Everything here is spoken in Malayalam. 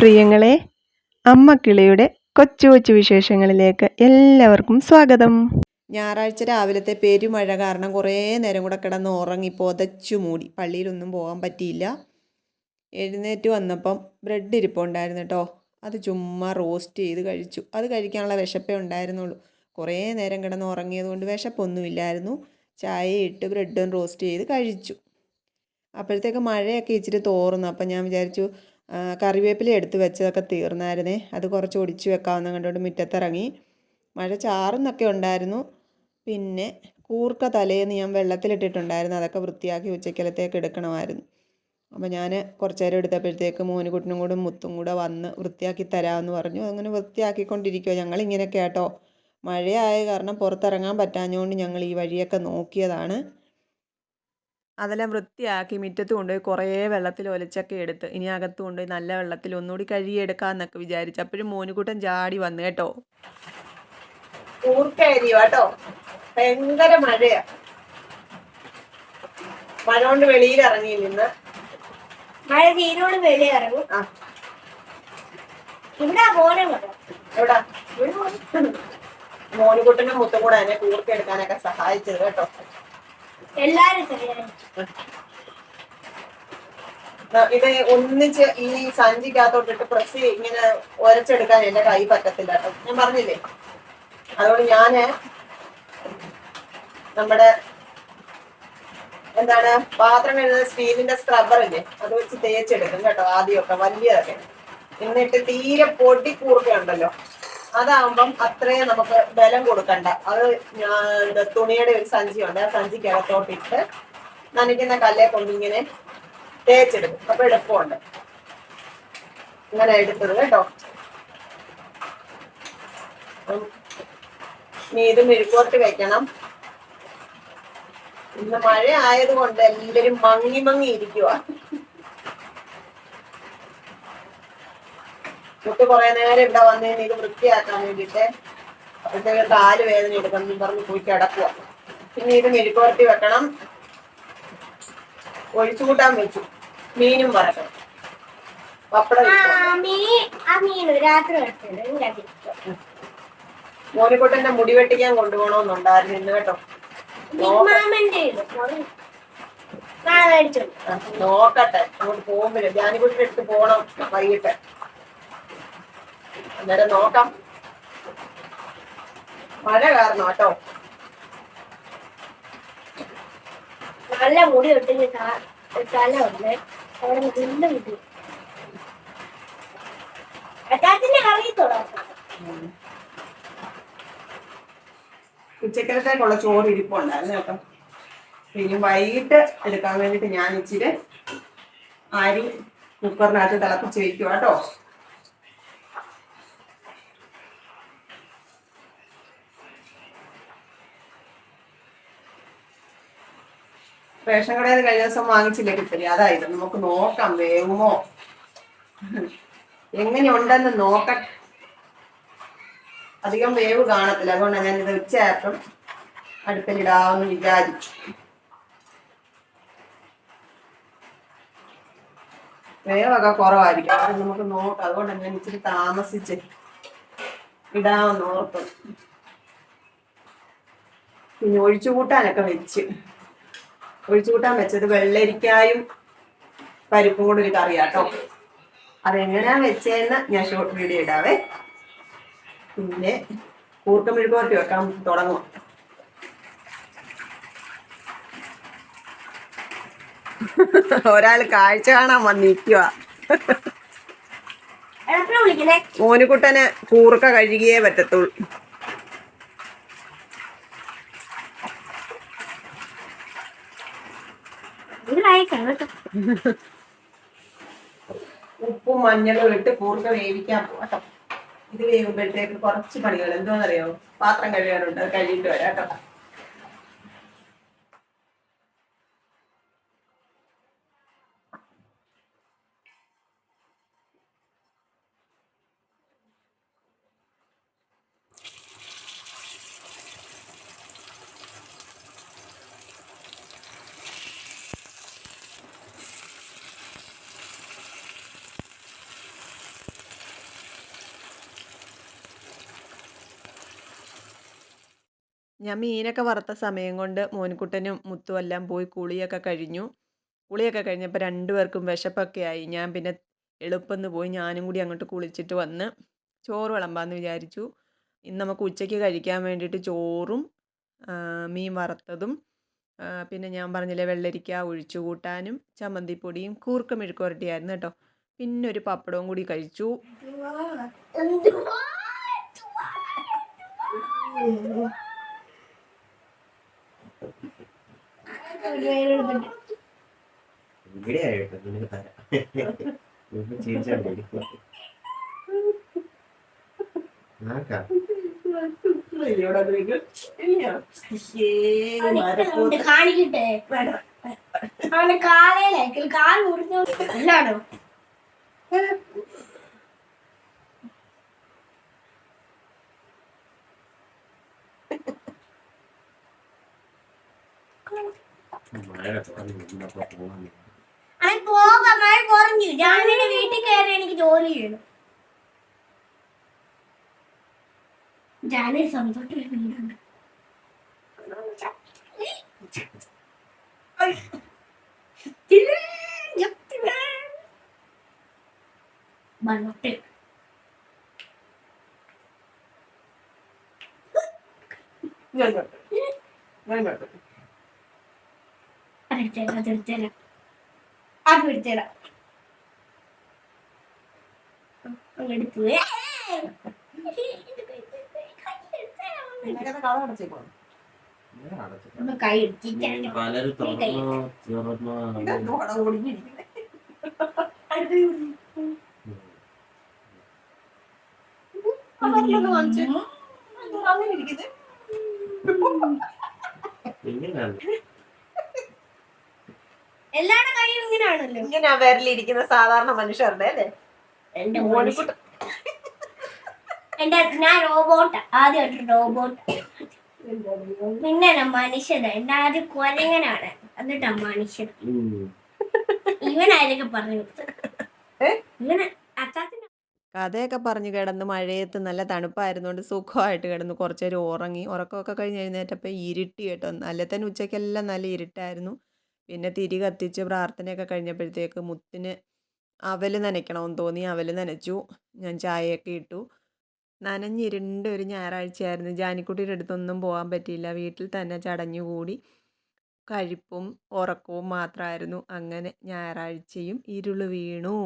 പ്രിയങ്ങളെ അമ്മ കിളിയുടെ കൊച്ചു കൊച്ചു വിശേഷങ്ങളിലേക്ക് എല്ലാവർക്കും സ്വാഗതം. ഞായറാഴ്ച രാവിലത്തെ പെരുമഴ കാരണം കുറേ നേരം കൂടെ കിടന്ന് ഉറങ്ങി പൊതച്ചു മൂടി. പള്ളിയിലൊന്നും പോകാൻ പറ്റിയില്ല. എഴുന്നേറ്റ് വന്നപ്പം ബ്രെഡ് ഇരിപ്പുണ്ടായിരുന്നു കേട്ടോ അത് ചുമ്മാ റോസ്റ്റ് ചെയ്ത് കഴിച്ചു. അത് കഴിക്കാനുള്ള വിശപ്പേ ഉണ്ടായിരുന്നുള്ളൂ. കുറേ നേരം കിടന്ന് ഉറങ്ങിയത് കൊണ്ട് വിശപ്പൊന്നുമില്ലായിരുന്നു. ചായ ഇട്ട് ബ്രെഡും റോസ്റ്റ് ചെയ്ത് കഴിച്ചു. അപ്പോഴത്തേക്ക് മഴയൊക്കെ ഇച്ചിരി തോർന്നു. അപ്പം ഞാൻ വിചാരിച്ചു കറിവേപ്പില എടുത്ത് വെച്ചതൊക്കെ തീർന്നായിരുന്നേ. അത് കുറച്ച് ഒടിച്ച് വെക്കാമെന്ന് കണ്ടുകൊണ്ട് മുറ്റത്തിറങ്ങി. മഴ ചാറുന്നൊക്കെ ഉണ്ടായിരുന്നു. പിന്നെ കൂർക്ക തലേന്ന് ഞാൻ വെള്ളത്തിലിട്ടിട്ടുണ്ടായിരുന്നു. അതൊക്കെ വൃത്തിയാക്കി ഉച്ചക്കലത്തേക്ക് എടുക്കണമായിരുന്നു. അപ്പോൾ ഞാൻ കുറച്ച് നേരം എടുത്തപ്പോഴത്തേക്ക് മോനുകുട്ടനും കൂടെ മുത്തും കൂടെ വന്ന് വൃത്തിയാക്കി തരാമെന്ന് പറഞ്ഞു. അങ്ങനെ വൃത്തിയാക്കിക്കൊണ്ടിരിക്കുമോ ഞങ്ങളിങ്ങനെ കേട്ടോ. മഴയായ കാരണം പുറത്തിറങ്ങാൻ പറ്റാഞ്ഞുകൊണ്ട് ഞങ്ങൾ ഈ വഴിയൊക്കെ നോക്കിയതാണ്. അതെല്ലാം വൃത്തിയാക്കി മുറ്റത്ത് കൊണ്ടുപോയി കുറേ വെള്ളത്തിൽ ഒലച്ചൊക്കെ എടുത്ത് ഇനി അകത്ത് കൊണ്ടുപോയി നല്ല വെള്ളത്തിൽ ഒന്നുകൂടി കഴുകിയെടുക്കാമെന്നൊക്കെ വിചാരിച്ചു. അപ്പോഴും മോനുകൂട്ടൻ ചാടി വന്നു കേട്ടോ. കേട്ടോ? ഭയങ്കര മഴയാ. മഴ കൊണ്ട് വെളിയിൽ ഇറങ്ങി നിന്ന്. മഴ തീരോട് വെളി ഇറങ്ങും ഇവിടെ മഴ എവിടാ? മോനുകുട്ടനും മുത്തും കൂടെ എന്നെ കൂർക്കെടുക്കാനൊക്കെ സഹായിച്ചത് കേട്ടോ. ഇത് ഒന്നിച്ച് ഈ സഞ്ചിക്കകത്തോട്ടിട്ട് പ്രസ് ഇങ്ങനെ ഒരച്ചെടുക്കാൻ എന്റെ കൈ പറ്റത്തില്ല കേട്ടോ. ഞാൻ പറഞ്ഞില്ലേ? അതുകൊണ്ട് ഞാൻ നമ്മുടെ എന്താണ് പാത്രം കഴുകുന്ന സ്റ്റീലിന്റെ സ്ക്രബ്ബർ ഇല്ലേ? അത് വെച്ച് തേച്ചെടുക്കും കേട്ടോ ആദ്യമൊക്കെ വലിയതൊക്കെ. എന്നിട്ട് തീരെ പൊടി കൂർക്കയുണ്ടല്ലോ. അതാവുമ്പം അത്രയും നമുക്ക് ബലം കൊടുക്കണ്ട. അത് ഞാൻ തുണിയുടെ ഒരു സഞ്ചിയുണ്ട്. ആ സഞ്ചിക്കകത്തോട്ടിട്ട് നനയ്ക്കുന്ന കല്ലേ കൊണ്ടിങ്ങനെ തേച്ചെടുക്കും അപ്പൊ എളുപ്പമുണ്ട്. ഇങ്ങനെ എടുത്തത് കേട്ടോ. ഇനി ഇത് മെഴുക്കോട്ട് വെക്കണം. ഇന്ന് മഴ ആയതുകൊണ്ട് എല്ലാരും മങ്ങി മങ്ങി ഇരിക്കുക കുട്ടി കുറെ നേരം ഇവിടെ വന്ന് ഇത് വൃത്തിയാക്കാൻ വേണ്ടിട്ട് അപ്പോഴത്തേക്ക് കാൽ വേദന എടുക്കണം പറഞ്ഞ് പോയി കിടക്കുക. പിന്നെ ഇത് മെഴുക്കുവരട്ടി വെക്കണം. ഒഴിച്ചു കൂട്ടാൻ വെച്ചു. മീനും വറക്കണം. പപ്പടം മോനിക്കുട്ടന്റെ മുടി വെട്ടിക്കാൻ കൊണ്ടുപോകണമെന്നുണ്ടായിരുന്നു ഇന്ന് കേട്ടോ. നോക്കട്ടെ. അങ്ങോട്ട് പോകുമ്പോഴേ. ജാനിക്കുട്ടിന്റെ അടുത്ത് പോകണം വൈകിട്ട്. അന്നേരം നോക്കാം. മഴ കാരണം കേട്ടോ നല്ല മുടി അവിടെ നിന്ന് കിട്ടി അറിയത്തോളാം ഉച്ചക്കലത്തേക്കുള്ള ചോറ് ഇരിപ്പുണ്ടായിരുന്നു കേട്ടോ പിന്നെ വൈകിട്ട് എടുക്കാൻ വേണ്ടിട്ട് ഞാൻ ഇച്ചിരി അരി കുക്കറിനകത്ത് തിളപ്പിച്ച് വെക്കുക കേട്ടോ. റേഷൻ കടയിൽ കഴിഞ്ഞ ദിവസം വാങ്ങിച്ചില്ലേ കിട്ടില്ല? അതായത് നമുക്ക് നോക്കാം വേവുമോ എങ്ങനെയുണ്ടെന്ന് നോക്ക അധികം വേവ് കാണത്തില്ല. അതുകൊണ്ടാണ് ഞാൻ ഇത് ഉച്ചയായപ്പം അടുപ്പിലിടാമെന്ന് വിചാരിച്ചു. വേവൊക്കെ കുറവായിരിക്കും. നമുക്ക് നോക്കാം. അതുകൊണ്ടാണ് ഞാൻ ഇച്ചിരി താമസിച്ച് ഇടാമെന്ന് ഓർത്തു. പിന്നെ ഒഴിച്ചു കൂട്ടാനൊക്കെ വെച്ച്. ഒഴിച്ചു കൂട്ടാൻ വെച്ചത് വെള്ളരിക്കായും പരിപ്പും കൂടെ ഒരു കറിയാട്ടോ. അതെങ്ങനെയാ വെച്ചതെന്ന് ഞാൻ ഷോർട്ട് വീഡിയോ ഇടാവേ. പിന്നെ കൂർക്ക മെഴുകുവരട്ടി വെക്കാൻ തുടങ്ങും. ഒരാൾ കാഴ്ച കാണാൻ വന്നിരിക്കുക മോനുകുട്ടന് കൂർക്ക കഴുകിയേ പറ്റത്തുള്ളൂ ഇത് വായിക്കണം കേട്ടോ ഉപ്പും മഞ്ഞളും ഇട്ട് കൂർക്ക വേവിക്കാൻ പോകട്ടോ ഇത് വേവുമ്പോഴത്തേക്ക് കുറച്ച് പണികൾ. എന്തോന്നറിയോ? പാത്രം കഴുകാനുണ്ട്. അത് കഴുകിയിട്ട് വരാം കേട്ടോ. ഞാൻ മീനൊക്കെ വറുത്ത സമയം കൊണ്ട് മോനിക്കുട്ടനും മുത്തും എല്ലാം പോയി കുളിയൊക്കെ കഴിഞ്ഞു. കുളിയൊക്കെ കഴിഞ്ഞപ്പോൾ രണ്ടുപേർക്കും വിശപ്പൊക്കെ ആയി. ഞാൻ പിന്നെ എളുപ്പമെന്ന് പോയി ഞാനും കൂടി അങ്ങോട്ട് കുളിച്ചിട്ട് വന്ന് ചോറ് വിളമ്പാന്ന് വിചാരിച്ചു. ഇന്ന് നമുക്ക് ഉച്ചയ്ക്ക് കഴിക്കാൻ വേണ്ടിയിട്ട് ചോറും മീൻ വറുത്തതും പിന്നെ ഞാൻ പറഞ്ഞില്ലേ വെള്ളരിക്ക ഒഴിച്ചു കൂട്ടാനും ചമ്മന്തിപ്പൊടിയും കൂർക്ക പുരട്ടിയായിരുന്നു കേട്ടോ. പിന്നെ ഒരു പപ്പടവും കൂടി കഴിച്ചു? ഇവിടെ നിനക്ക് തരാം ആക്കാം ഉണ്ട്, കാണിക്കട്ടെ അവന്റെ കാലയിലേക്ക് കാൽ മുറിഞ്ഞു അല്ലാണോ? മഴ പോകാം മഴ കുറഞ്ഞു ഞാൻ പിന്നെ വീട്ടിൽ കയറി എനിക്ക് ജോലി ചെയ്യണം. ജാനി സ്വന്തമായിട്ട് ഒരു വീടുണ്ട് മണ്ണോട്ട് അതെടുത്തേരാം അതെടുത്തേരാ അത് എടുത്തേരാ അങ്ങെടുത്തു കൈ എടുത്തിട്ടാണ് തുറന്നോ ഇങ്ങനെയാണ് എല്ലാരുടെ കൈയും ഇങ്ങനെയാണല്ലോ ഇങ്ങനെ വിരലിരിക്കുന്ന സാധാരണ മനുഷ്യരുടെ അല്ലേ? എന്റെ മോനിക്കുട്ട എന്റെ ഞാൻ റോബോട്ട് ആദ്യമായിട്ട് റോബോട്ട് പിന്നെ മനുഷ്യൻ എന്റെ ആദ്യം കുരങ്ങനാണ്. എന്നിട്ടാ മനുഷ്യൻ. ഇവനായിരിക്കും പറഞ്ഞു ഇവന് അച്ചാത്തിന് കഥയൊക്കെ പറഞ്ഞു കിടന്ന് മഴയത്ത് നല്ല തണുപ്പായിരുന്നുകൊണ്ട് സുഖമായിട്ട് കിടന്ന് കുറച്ച് നേരം ഉറങ്ങി. ഉറക്കമൊക്കെ കഴിഞ്ഞ് എഴുന്നേറ്റപ്പോൾ ഇരുട്ടി കേട്ടോ. അല്ലെ തന്നെ ഉച്ചയ്ക്കെല്ലാം നല്ല ഇരുട്ടായിരുന്നു. പിന്നെ തിരി കത്തിച്ച് പ്രാർത്ഥനയൊക്കെ കഴിഞ്ഞപ്പോഴത്തേക്ക് മുത്തിന് അവൽ നനയ്ക്കണമെന്ന് തോന്നി. അവൽ നനച്ചു. ഞാൻ ചായയൊക്കെ ഇട്ടു. നനഞ്ഞിരുണ്ട ഒരു ഞായറാഴ്ചയായിരുന്നു. ജാനിക്കുട്ടിയുടെ അടുത്തൊന്നും പോകാൻ പറ്റിയില്ല. വീട്ടിൽ തന്നെ ചടഞ്ഞുകൂടി കഴിപ്പും ഉറക്കവും മാത്രമായിരുന്നു. അങ്ങനെ ഞായറാഴ്ചയും ഇരുൾ വീണു.